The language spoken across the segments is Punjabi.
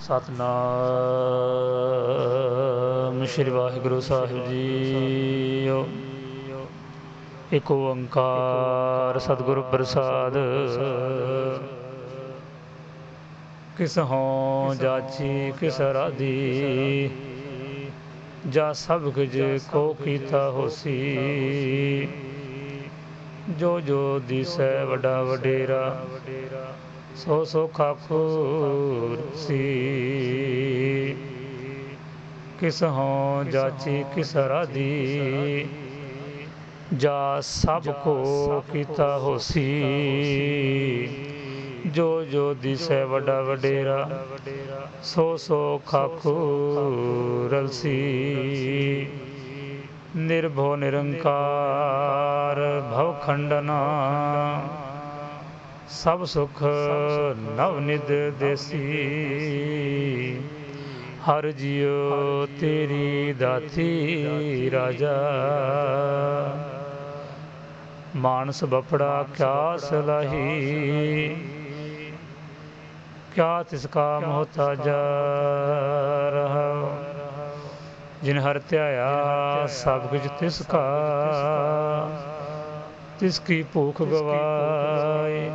ਸਤਨਾਮ ਸ੍ਰੀ ਵਾਹਿਗੁਰੂ ਸਾਹਿਬ ਜੀਓ। ਇਕ ਓੰਕਾਰ ਸਤਿਗੁਰ ਪ੍ਰਸਾਦ। ਕਿਸ ਹੋਂ ਜਾਚੀ, ਕਿਸ ਰਾਧੀ, ਜਾ ਸਭ ਕੁਝ ਕੋ ਕੀਤਾ ਹੋਸੀ। ਜੋ ਜੋ ਦਿਸੈ, ਵੱਡਾ ਵਡੇਰਾ ਸੋ ਸੋ ਖਾਖੂਰ ਸੀ। ਕਿਸ ਹੋਂ ਜਾਚੀ, ਕਿਸ ਰਾਧੀ। ਜਾ ਸਭ ਕੋ ਕੀਤਾ ਹੋਸੀ। ਜੋ ਜੋ ਦਿਸੈ ਵੱਡਾ ਵਡੇਰਾ, ਸੋ ਸੋ ਖਾਖੂਰ ਸੀ। ਨਿਰਭਉ ਨਿਰੰਕਾਰ ਭਵ ਖੰਡਨਾ। ਸਭ ਸੁਖ ਨਵ ਨਿਦ ਦੇਸੀ। ਹਰ ਜਿਉ ਤੇਰੀ ਦਾਤੀ ਰਾਜਾ। ਮਾਨਸ ਬਪੜਾ ਕਿਆ ਸਲਾਹੀ ਕਿਆ ਤਿਸ ਕਾ ਮੋਹਤਾਜਾ ਰਹਾ। ਜਿਨ ਹਰ ਧਿਆਇਆ ਸਭ ਕੁਝ ਤਿਸ ਕਾ। ਤਿਸ ਕੀ ਭੂਖ ਗਵਾਏ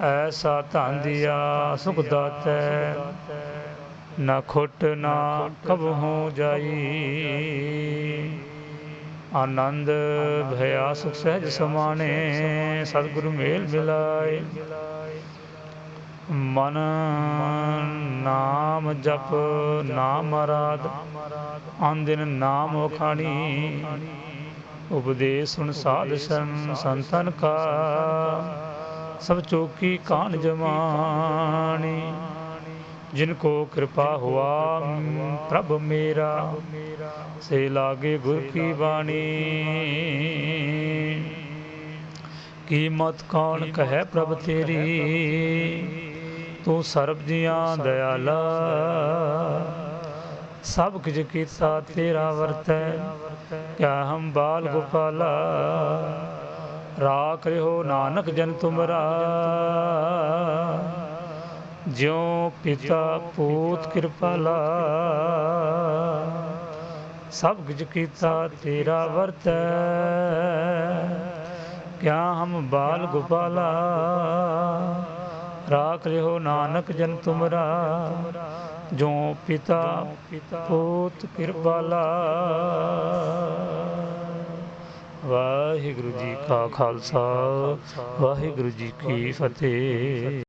ਐਸਾ ਧਨ ਦਿਆ ਸੁਖ ਦਾਤੈ। ਨਾ ਖੁੱਟ ਨਾ ਕਬਹੂ ਜਾਈ। ਆਨੰਦ ਭਇਆ ਸੁਖ ਸਹਿਜ ਸਮਾਣੇ ਸਤਿਗੁਰੂ ਮੇਲ ਮਿਲਾਏ। ਮਨ ਨਾਮ ਜਪ ਨਾਮ ਅਰਾਧ। ਆਂਦਿਨ ਨਾਮ ਵਖਾਣੀ ਉਪਦੇਸ਼ ਸੁਣ ਸਾਧ ਸੰ ਸੰਤਨ ਕਾ। ਸਭ ਚੋਕੀ ਕਾਨ ਜਮਾਣੀ ਜਿਨ ਕੋ ਕਿਰਪਾ ਹੁਆ ਪ੍ਰਭ ਮੇਰਾ। ਸੇ ਲਾਗੇ ਗੁਰ ਕੀ ਬਾਣੀ। ਕੀਮਤ ਕੌਣ ਕਹੈ ਪ੍ਰਭ ਤੇਰੀ? ਤੂੰ ਸਰਬ ਜੀਆਂ ਦਇਆਲਾ। ਸਭ ਕੁਝ ਕੀਤਾ ਤੇਰਾ ਵਰਤੈ ਕਿਆ ਹਮ ਬਾਲ ਗੋਪਾਲਾ। ਰਾਖ ਰਿਓ ਨਾਨਕ ਜਨ ਤੁਮਰਾ। ਜਿਉ ਪਿਤਾ ਪੂਤ ਕਿਰਪਾਲਾ। ਸਭ ਕੁਝ ਕੀਤਾ ਤੇਰਾ ਵਰਤੈ ਕਿਆ ਹਮ ਬਾਲ ਗੋਪਾਲਾ। ਰਾਖ ਰਿਓ ਨਾਨਕ ਜਨ ਤੁਮਰਾ। ਜੋ ਪਿਤਾ ਪੂਤ ਕਿਰਪਾਲਾ ਵਾਹਿਗੁਰੂ ਜੀ ਕਾ ਖਾਲਸਾ ਵਾਹਿਗੁਰੂ ਜੀ ਕੀ ਫਤਿਹ।